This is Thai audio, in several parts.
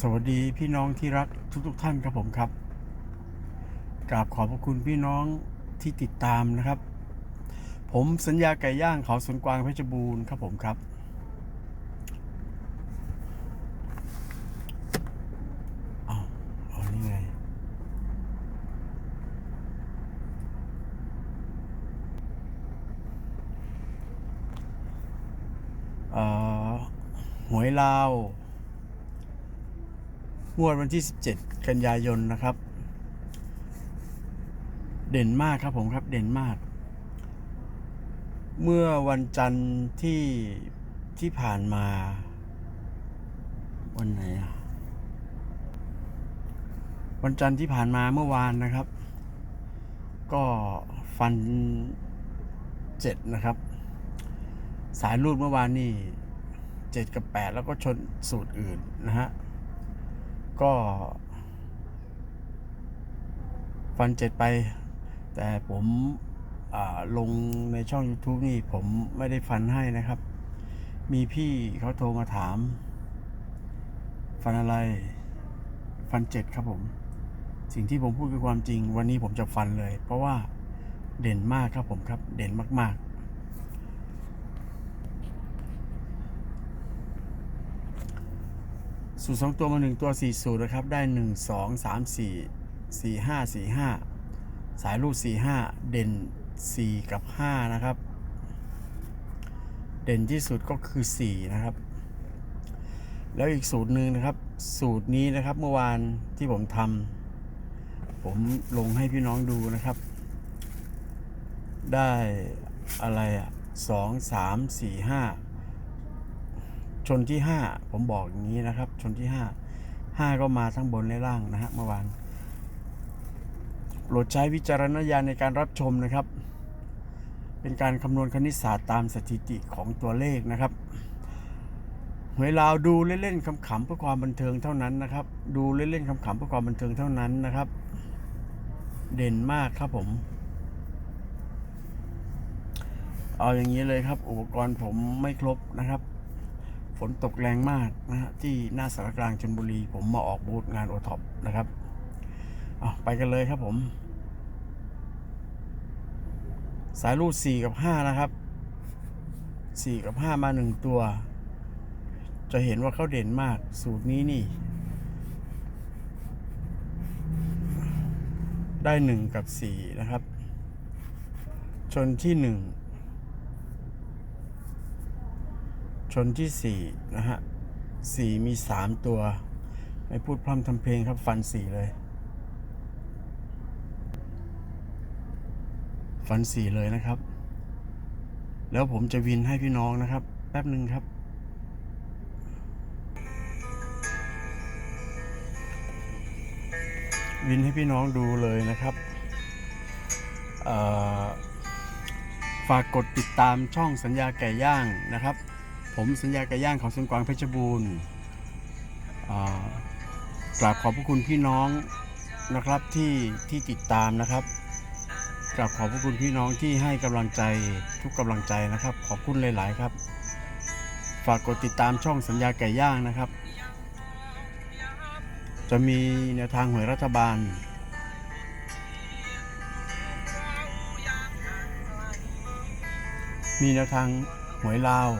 สวัสดีพี่น้องที่รักทุกทท่านครับผมครับกราบขอบพระคุณพี่น้องที่ติดตามนะครับ ผมสัญญาไก่ย่างเขาสวนกวางเพชรบูรณ์ครับผมครับ เอาเอานี่ไง เอ่อหวยลาว งวดวันที่ 17 กันยายนนะครับ เด่นมากครับผมครับเด่นมาก เมื่อวันจันทร์ที่ที่ผ่านมา วันไหนอะวันจันทร์ที่ผ่านมาเมื่อวานนะครับ ก็ฟันเจ็ดนะครับ สายรูดเมื่อวานนี่เจ็ดกับแปดแล้วก็ชนสูตรอื่นนะฮะ ก็ ฟันเจ็ดไป แต่ผมลงในช่อง YouTube นี่ผมไม่ได้ฟันให้นะครับ มีพี่เขาโทรมาถาม ฟันอะไร ฟันเจ็ดครับผม สิ่งที่ผมพูดคือความจริง วันนี้ผมจะฟันเลย เพราะว่าเด่นมากครับผมครับ เด่นมาก ๆ สูตรสองตัวมาหนึ่งตัวสี่สูตรนะครับได้หนึ่งสองสามสี่สี่ห้าสี่ห้าสายรูดสี่ห้าเด่นสี่กับห้านะครับ เด่นที่สุดก็คือสี่นะครับ แล้วอีกสูตรหนึ่งนะครับ สูตรนี้นะครับเมื่อวานที่ผมทำผมลงให้พี่น้องดูนะครับ ได้อะไรอะสองสามสี่ห้า ชนที่ห้าผมบอกอย่างนี้นะครับ ชนที่ห้าห้าก็มาทั้งบนและล่างนะฮะเมื่อวานโปรดใช้วิจารณญาณในการรับชมนะครับ เป็นการคำนวณคณิตศาสตร์ตามสถิติของตัวเลขนะครับหวยลาวดูเล่นๆขำๆเพื่อความบันเทิงเท่านั้นนะครับ ดูเล่นๆขำๆเพื่อความบันเทิงเท่านั้นนะครับ เด่นมากครับผม เอาอย่างนี้เลยครับ อุปกรณ์ผมไม่ครบนะครับ นตกแรงมากนะฮะที่หน้าสารกลางชนบุรี ผมมาออกบูธงานโอท็อปนะครับเอาไปกันเลยครับผม สายรูด4กับ5นะครับ4กับ 5 มา 1 ตัว จะเห็นว่าเขาเด่นมากสูตรนี้นี่ ได้ 1 กับ 4 นะครับ ชนที่ 1 ชนที่ 4 นะฮะ4มี 3 ตัว ไม่พูดพร่ำทำเพลงครับ ฟัน 4 เลย ฟัน 4 เลยนะครับ แล้วผมจะวินให้พี่น้องนะครับ แป๊บหนึ่งครับวินให้พี่น้องดูเลยนะครับ ฝากกดติดตามช่องสัญญาไก่ย่างนะครับ ผมสัญญาไก่ย่างของสวนกวางเพชรบูรณ์กราบขอบพระคุณพี่น้องนะครับที่ที่ติดตามนะครับกราบขอบพระคุณพี่น้องที่ให้กำลังใจทุกกำลังใจนะครับ ขอบคุณหลาย ๆ ครับ ฝากกดติดตามช่องสัญญาไก่ย่างนะครับ จะมีแนวทางหวยรัฐบาลมีแนวทางหวยลาว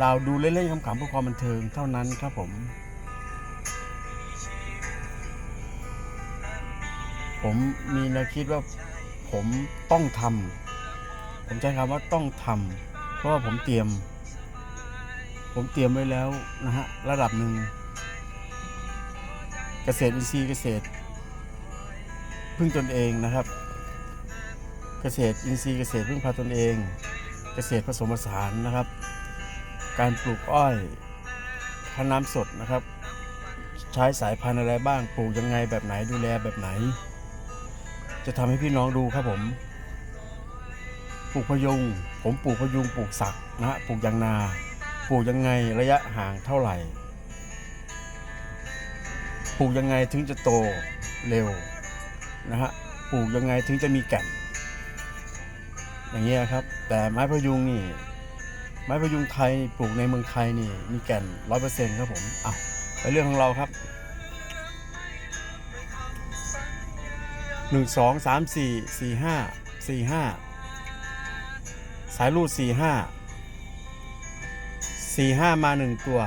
เราดูเล่นๆขำๆเพื่อความบันเทิงเท่านั้นครับผม ผมมีแนวคิดว่าผมต้องทำผมใช้คำว่าต้องทำเพราะว่าผมเตรียม ผมเตรียมไว้แล้วนะฮะระดับหนึ่งเกษตรอินทรีย์เกษตร พึ่งตนเองนะครับ เกษตรอินทรีย์เกษตรพึ่งพาตนเอง เกษตรผสมผสานนะครับ การปลูกอ้อยคั้นน้ำสดนะครับ ใช้สายพันธุ์อะไรบ้างปลูกยังไงแบบไหนดูแลแบบไหน จะทำให้พี่น้องดูครับผมปลูกพยุง ผมปลูกพยุงปลูกสักนะฮะปลูกยางนา ปลูกยังไงระยะห่างเท่าไหร่ ปลูกยังไงถึงจะโตเร็วนะฮะ ปลูกยังไงถึงจะมีแก่น อย่างเงี้ยครับ แต่ไม้พยุงนี่ ไม้พยุงไทยปลูกในเมืองไทยนี่มีแก่นร้อยเปอร์เซ็นต์ครับผมอะไปเรื่องของเราครับหนึ่งสองสามสี่สี่ห้าสี่ห้าสายรูดสี่ห้าสี่ห้ามาหนึ่งตัว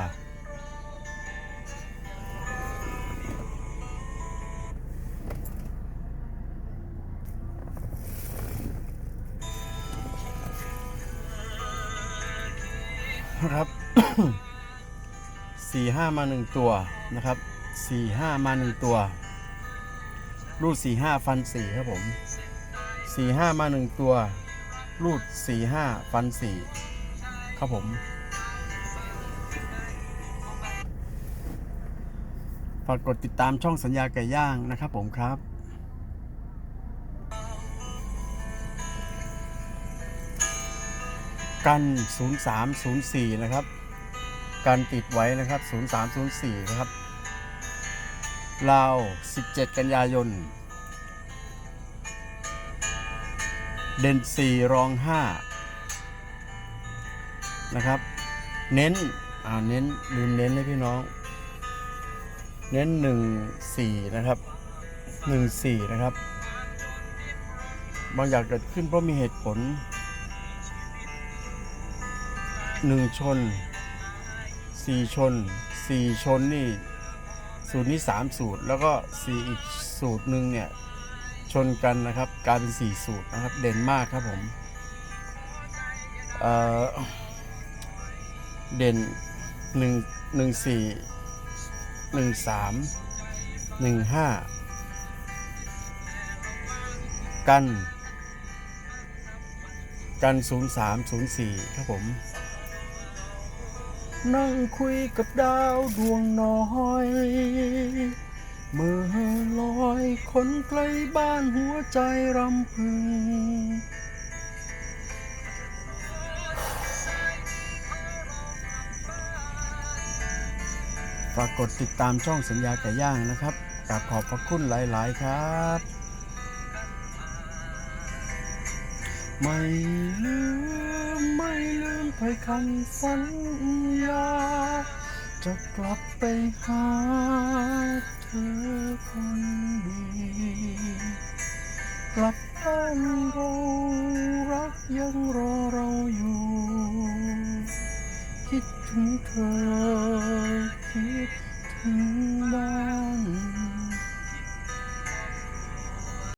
นะครับสี่ห้ามาหนึ่งตัวนะครับสี่ห้ามาหนึ่งตัว รูดสี่ห้าฟันสี่ครับผมสี่ห้ามาหนึ่งตัว รูดสี่ห้าฟันสี่ครับผม ฝากกดติดตามช่องสัญญาไก่ย่างนะครับผมครับ กัน 0304 นะครับ กันติดไว้นะครับ 0304 นะครับลาว 17 กันยายน เด่น4รอง 5 นะครับ เน้น อ่า เน้น ลืมเน้นเลยพี่น้อง เน้น 1 4 นะครับ 1 4 นะครับ บางอย่างเกิดขึ้นเพราะมีเหตุผล หนึ่งชนสี่ชนสี่ชนนี่สูตรนี้สามสูตร แล้วก็สี่อีกสูตรหนึ่งเนี่ยชนกันนะครับกลายเป็นสี่สูตรนะครับเด่นมากครับผมเเด่นหนึ่งหนึ่งสี่หนึ่งสามหนึ่งห้ากัน กันศูนย์สามศูนย์สี่ครับผม นั่งคุยกับดาวดวงน้อย เมื่อลอยคนไกลบ้านหัวใจรำพึง ฝากกดติดตามช่องสัญญาไก่ย่างนะครับกราบขอบพระคุณหลาย ๆ ครับ ไม่ลืม ไว้คำสัญญา จะกลับไปหาเธอคนดีกลับบ้านเรารักยังรอเราอยู่ คิดถึงเธอคิด